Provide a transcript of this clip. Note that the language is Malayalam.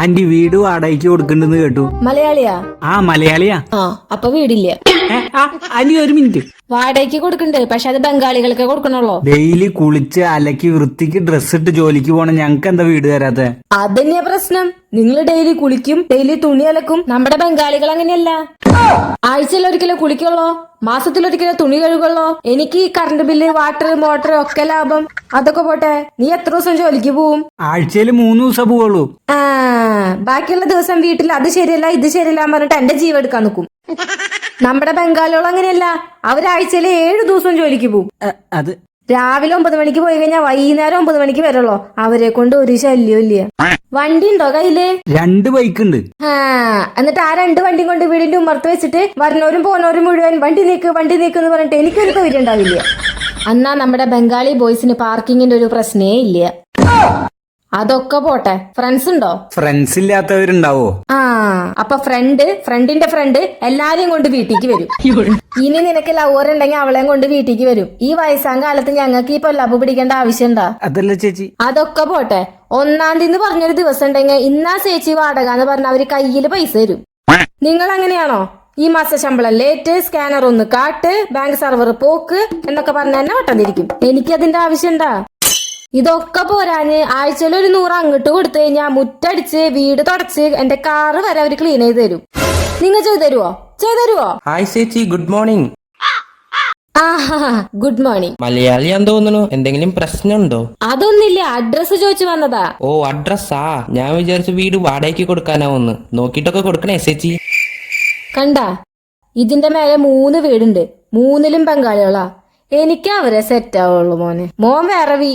ആന്റി വീട് വാടകയ്ക്ക് കൊടുക്കണ്ടെന്ന് കേട്ടു. മലയാളിയാ? ആ മലയാളിയാ. ആ അപ്പൊ വീടില്ല. ഏ, ആ, ആന്റി ഒരു മിനിറ്റ്. വാടകയ്ക്ക് കൊടുക്കണ്ട് പക്ഷെ അത് ബംഗാളികൾക്ക് കൊടുക്കണുള്ളൂ. ഡെയിലി കുളിച്ച് അലക്കി വൃത്തിക്ക് ഡ്രസ് ഇട്ട് ജോലിക്ക് പോണ ഞങ്ങക്ക് എന്താ വീട് തരാത്തെ അതന്നെയാ പ്രശ്നം. നിങ്ങൾ ഡെയിലി കുളിക്കും ഡെയിലി തുണി അലക്കും. നമ്മുടെ ബംഗാളികൾ അങ്ങനെയല്ല. ആഴ്ചയിൽ ഒരിക്കലും കുളിക്കുള്ളോ? മാസത്തിൽ ഒരിക്കലും തുണി കഴുകുള്ളോ? എനിക്ക് ഈ കറണ്ട് ബില്ല് വാട്ടർ മോട്ടർ ഒക്കെ ലാഭം. അതൊക്കെ പോട്ടെ നീ എത്ര ദിവസം ജോലിക്ക് പോവും? ആഴ്ചയിൽ മൂന്ന് ദിവസം പോവുള്ളൂ. ആ ബാക്കിയുള്ള ദിവസം വീട്ടിൽ അത് ശരിയല്ല ഇത് ശരിയല്ല എന്ന് പറഞ്ഞിട്ട് എന്റെ ജീവ എടുക്കാൻ നിൽക്കും നമ്മുടെ ബംഗാളികൾ അങ്ങനെയല്ല അവരാഴ്ചയിൽ ഏഴു ദിവസം ജോലിക്ക് പോവും. അത് രാവിലെ ഒമ്പത് മണിക്ക് പോയി കഴിഞ്ഞാൽ വൈകുന്നേരം ഒമ്പത് മണിക്ക് വരുള്ളൂ? അവരെ കൊണ്ട് ഒരു ശല്യം ഇല്ല. വണ്ടി ഉണ്ടോ കയ്യിൽ? രണ്ട് ബൈക്ക് ഉണ്ട് ആ എന്നിട്ട് ആ രണ്ട് വണ്ടിയും കൊണ്ട് വീടിന്റെ ഉമ്മർത്ത് വെച്ചിട്ട് വരണോരും പോന്നവരും മുഴുവൻ വണ്ടി നീക്ക് വണ്ടി നീക്ക് എന്ന് പറഞ്ഞിട്ട് എനിക്കൊരു തൊഴിൽ അന്നാ നമ്മുടെ ബംഗാളി ബോയ്സിന് പാർക്കിങ്ങിന്റെ ഒരു പ്രശ്നേ ഇല്ല. അതൊക്കെ പോട്ടെ. ഫ്രണ്ട്സ് ഉണ്ടോ? ഫ്രണ്ട്സ് ഇല്ലാത്തവരുണ്ടാവോ? ആ അപ്പൊ ഫ്രണ്ട് ഫ്രണ്ടിന്റെ ഫ്രണ്ട് എല്ലാരെയും കൊണ്ട് വീട്ടിക്ക് വരും. ഇനി നിനക്ക് ലവർ ഉണ്ടെങ്കിൽ അവളെയും കൊണ്ട് വീട്ടിക്ക് വരും. ഈ വയസ്സാം കാലത്ത് ഞങ്ങൾക്ക് ഈ പൊല്ലാപ്പ് പിടിക്കേണ്ട ആവശ്യമുണ്ടാ? അതല്ല ചേച്ചി. അതൊക്കെ പോട്ടെ. ഒന്നാം തീയതി പറഞ്ഞൊരു ദിവസം ഉണ്ടെങ്കിൽ ഇന്നാ ചേച്ചി വാടക എന്ന് പറഞ്ഞ അവർ കയ്യിൽ പൈസ തരും. നിങ്ങൾ അങ്ങനെയാണോ ഈ മാസ ശമ്പളം ലേറ്റ് സ്കാനർ ഒന്ന് കാട്ട് ബാങ്ക് സർവർ പോക്ക് എന്നൊക്കെ പറഞ്ഞ തന്നെ വട്ടം തിരിക്കും. എനിക്കതിന്റെ ആവശ്യണ്ടാ ഇതൊക്കെ പോരാന് ആഴ്ചയിൽ ഒരു നൂറ് അങ്ങോട്ട് കൊടുത്തു കഴിഞ്ഞാൽ മുറ്റടിച്ച് വീട് തുടച്ച് എന്റെ കാറ് വരെ അവർ ക്ലീൻ ചെയ്ത് തരും. നിങ്ങൾ ചെയ്തു തരുവോ? ചെയ്തു തരുവോ? ഹായ് ചേച്ചി. ഗുഡ് മോർണിംഗ് ആഹാ ഗുഡ് മോർണിംഗ് മലയാളിയാന്ന് തോന്നുന്നു. എന്തെങ്കിലും പ്രശ്നമുണ്ടോ? അതൊന്നില്ല അഡ്രസ് ചോദിച്ചു വന്നതാ. ഓ അഡ്രസ്സാ ഞാൻ വിചാരിച്ചു വീട് വാടകയ്ക്ക് കൊടുക്കാനാവുന്ന് നോക്കിട്ടൊക്കെ കൊടുക്കണേ ചേച്ചി. കണ്ട? ഇതിന്റെ മേലെ മൂന്ന് വീടുണ്ട്. മൂന്നിലും ബംഗാളികളാ എനിക്ക് അവരെ സെറ്റ് ആവുള്ളൂ മോനെ. മോൻ വേറെ വീ